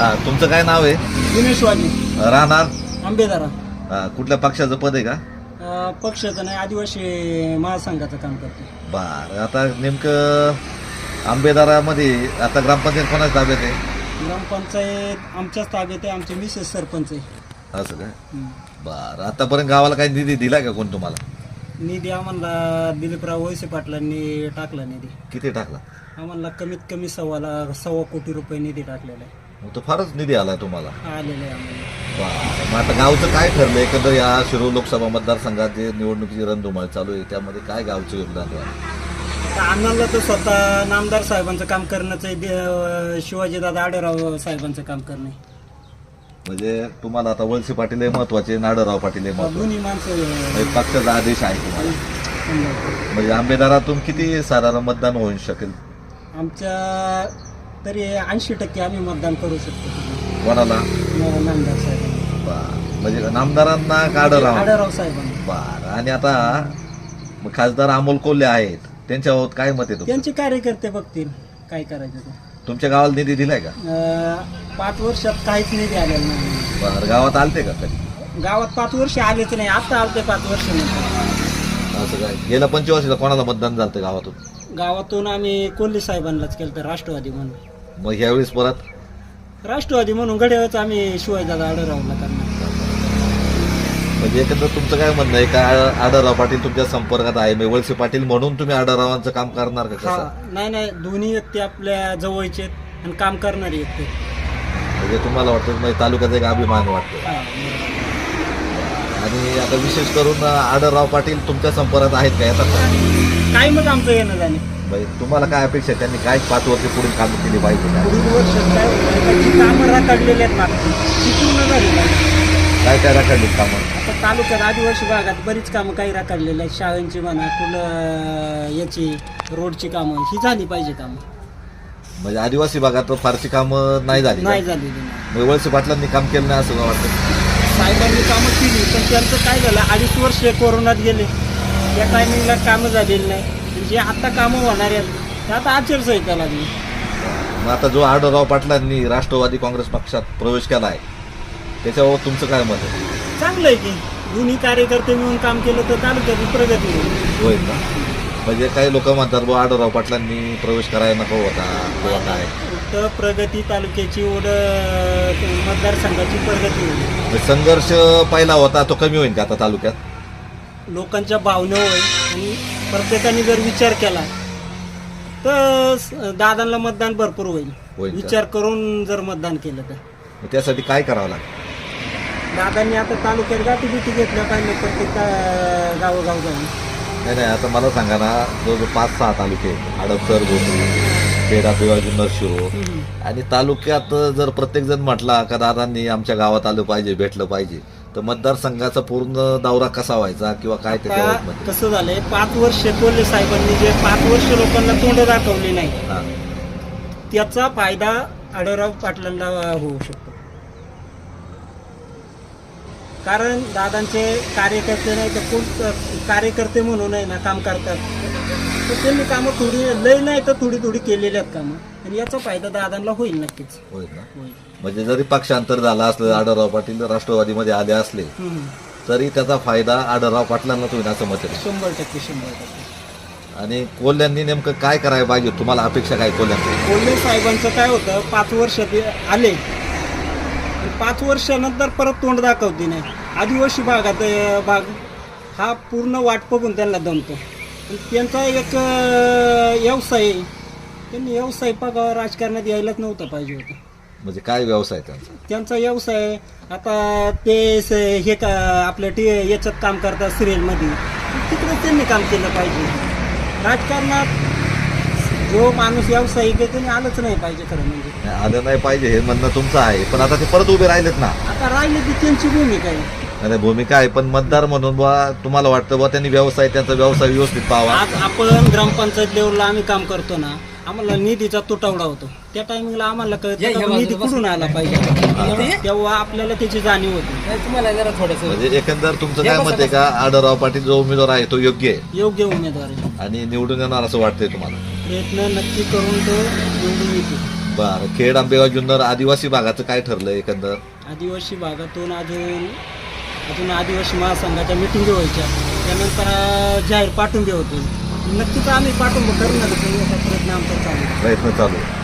हा तुमचं काय नाव आहे? दिनेश वाणी राहणार? आंबेदारा. हा, कुठल्या पक्षाचं पद आहे का? अं, पक्षाचं नाही आदिवासी महासंघाचं काम करतो बर आता नेमकं आंबेदारामध्ये आता ग्रामपंचायत कोणाच्या ताब्यात आहे? ग्रामपंचायत आमच्याच ताब्यात आहे आमचे मिसेस सरपंच आहे. असं काय. बर आतापर्यंत गावाला काही निधी दिला का कोण तुम्हाला? निधी आम्हाला दिलीपराव वैसे पाटलांनी टाकला निधी. किती टाकला? आम्हाला कमीत कमी सव्वाला सव्वा कोटी रुपये निधी टाकलेला आहे. मग तो फारच निधी आला तुम्हाला. आलेला आहे आम्हाला. बरं. मग आता गावचं काय ठरलं एकंदर या शिरूर लोकसभा मतदारसंघात जे निवडणुकीची रणधुमाळी चालू आहे त्यामध्ये काय गावचं योगदान आहे आम्हाला तर स्वतः नामदार साहेबांचं काम करण्याचं आहे, दे- शिवाजीदादा आडेराव साहेबांचं काम करणे म्हणजे तुम्हाला आता वळसे पाटील हे महत्त्वाचे नाडरराव पाटील हे महत्त्वाचे. दोन्ही माणसं म्हणजे पक्षाचा आदेश आहे तुम्हाला. समजा. म्हणजे आंबेदारातून किती साधारण मतदान होऊ शकेल? आमच्या तरी ऐंशी टक्के आम्ही मतदान करू शकतो. कोणाला? नामदार साहेबांना. बरं. म्हणजे नामदारांना काढराव आढळराव साहेबांना. बर आणि आता मग खासदार अमोल कोल्हे आहेत. त्यांच्यावर काय मत येतो त्यांचे कार्यकर्ते बघतील काय करायचं ते. तुमच्या गावाला निधी दिलाय का? अं, पाच वर्षात काहीच निधी आलेला नाही. बरं गावात आलते का कधी? गावात पाच वर्ष आलेच नाही आता आलते पाच वर्ष नंतर असं काय? गेल्या पंचवर्षीला कोणाला मतदान झालं गावातून? गावातून आम्ही कोल्हे साहेबांनाच केलं तर राष्ट्रवादी म्हणून. मग ह्यावेळेस परत? राष्ट्रवादी म्हणून गड्यावरच आम्ही शिवाजीदादा आढळरावला करणार. म्हणजे एकंदर तुमचं काय म्हणणं आहे? का आडरराव पाटील तुमच्या संपर्कात आहे? म्हणजे वळसे पाटील म्हणून तुम्ही आडररावांचं काम करणार का हा कसं नाही नाही. दोन्ही व्यक्ती आपल्या जवळचे आहेत आणि काम करणारी व्यक्ती आहेत. म्हणजे तुम्हाला वाटतं म्हणजे तालुक्याचा एक अभिमान वाटतो हा, बरोबर. आणि आता विशेष करून आडरराव पाटील तुमच्या संपर्कात आहेत का येतात का? काय मग आमचं येणं जाणे तुम्हाला काय अपेक्षा आहे? त्यांनी काय पाच वर्ष पुढील कामं केली पाहिजे काय? पुढील वर्षात काय त्याची कामं रखडलेली आहेत मागची ती पूर्ण झाली पाहिजे. काय काय राखाडली कामं आता तालुक्यात आदिवासी भागात बरीच कामं काही रखडलेली आहेत शाळांची म्हणा पुन्हा याची रोडची कामं ही झाली पाहिजे कामं म्हणजे आदिवासी भागात फारशी कामं नाही झाली नाही? झालेली नाही. म्हणजे वळसे पाटलांनी काम केलं नाही असं मला वाटतं साहेबांनी कामं केली पण त्यांचं काय झालं अडीच वर्ष कोरोनात गेले. त्या टायमिंगला कामं झालेली नाही. जे आता कामं होणार आहेत ते आता आचारसंहिता लागली. मग आता जो आडरराव पाटलांनी राष्ट्रवादी काँग्रेस पक्षात प्रवेश केला आहे त्याच्यावर तुमचं काय मत आहे? चांगलं आहे की दोन्ही कार्यकर्ते मिळून काम केलं तर तालुक्याची प्रगती होईल. होईल ना? म्हणजे काही लोक म्हणतात बुवा आडरराव पाटलांनी प्रवेश करायला नको होता किंवा काय? तर प्रगती तालुक्याची ओढ मतदारसंघाची प्रगती होईल. म्हणजे संघर्ष पहिला होता तो कमी होईल का आता तालुक्यात? लोकांच्या भावना होईल आणि प्रत्येकाने जर विचार केला तर स- दादांना मतदान भरपूर होईल. होईल का? विचार करून जर मतदान केलं तर. मग त्यासाठी काय करावं लागेल? दादांनी आता तालुक्यात गाठी बिटी घेतल्या पाहिजे प्रत्येक गा- गावोगाव जाऊन. नाही नाही आता मला सांगा ना जो जो पाच सहा तालुके हडपसर गोत्री पेढा पिवाजी नरशिरो आणि तालुक्यात जर प्रत्येक जण म्हटला का दादांनी आमच्या गावात आलं पाहिजे भेटलं पाहिजे तर मतदारसंघाचा पूर्ण दौरा कसा व्हायचा किंवा काय कसं झालंय पाच वर्ष कोल्हे साहेबांनी जे पाच वर्ष लोकांना तोंड दाखवली नाही. त्याचा फायदा आढळराव पाटलांना होऊ शकतो. कारण दादांचे कार्यकर्ते नाही तर कोण कार्यकर्ते म्हणून आहे ना काम करतात. तर त्यांनी कामं थोडी लय नाही तर थोडी थोडी केलेली आहेत कामं. आणि याचा फायदा दादांना होईल नक्कीच. होईल ना? होईल. म्हणजे जरी पक्षांतर झालं असलं आढळराव पाटील राष्ट्रवादीमध्ये आले असले हम्म. तरी त्याचा फायदा आढळराव पाटलांनाच होईल असं मत आहे. शंभर टक्के शंभर टक्के. आणि कोल्ह्यांनी नेमकं काय करायला पाहिजे? तुम्हाला अपेक्षा काय कोल्ह्यांची कोल्हे साहेबांचं काय होतं पाच वर्ष ते आले पाच वर्षानंतर परत तोंड दाखवते नाही. आदिवासी भागात भाग. हा पूर्ण वाट बघून त्यांना दमतो. त्यांचा एक व्यवसाय. त्यांनी व्यवसाय बघा राजकारणात यायलाच नव्हतं पाहिजे होतं. म्हणजे काय व्यवसाय त्यांचा? त्यांचा व्यवसाय आता ते स- हे का आपल्या टी याच्यात काम करतात सिरियलमध्ये. तिकडे त्यांनी काम केलं पाहिजे. राजकारणात जो माणूस व्यावसायिक आहे त्यांनी आलंच नाही पाहिजे खरं म्हणजे. नाही, आलं नाही पाहिजे हे म्हणणं तुमचं आहे. पण आता ते परत उभे राहिलेत ना. आता राहिली ती त्यांची भूमिका आहे. आणि भूमिका आहे पण मतदार म्हणून बा तुम्हाला वाटतं बा त्यांनी व्यवसाय त्यांचा व्यवसाय व्यवस्थित पाहावा. आज आपण ग्रामपंचायत लेवलला आम्ही काम करतो ना आम्हाला निधीचा तुटवडा होतो. त्या टायमिंगला आम्हाला कळतं का निधी कुठून आला पाहिजे? तेव्हा आपल्याला त्याची जाणीव होती. तुम्हाला जरा थोडस म्हणजे एकंदर तुमचं काय मत आहे का? आडरराव पाटील जो उमेदवार आहे तो योग्य आहे? योग्य उमेदवार आहे. आणि निवडून येणार असं वाटतंय तुम्हाला? प्रयत्न नक्की करून तो निवडून येते बर खेड आंबेगाव जुन्नर आदिवासी भागाचं काय ठरलं एकंदर आदिवासी भागातून अजून अजून आदिवासी महासंघाच्या मिटिंगी व्हायच्या त्यानंतर अं, जाहीर पाठिंबे होते नक्कीच आम्ही पाठिंबा करणार याचा प्रयत्न आमचा चालू आहे. प्रयत्न चालू आहे.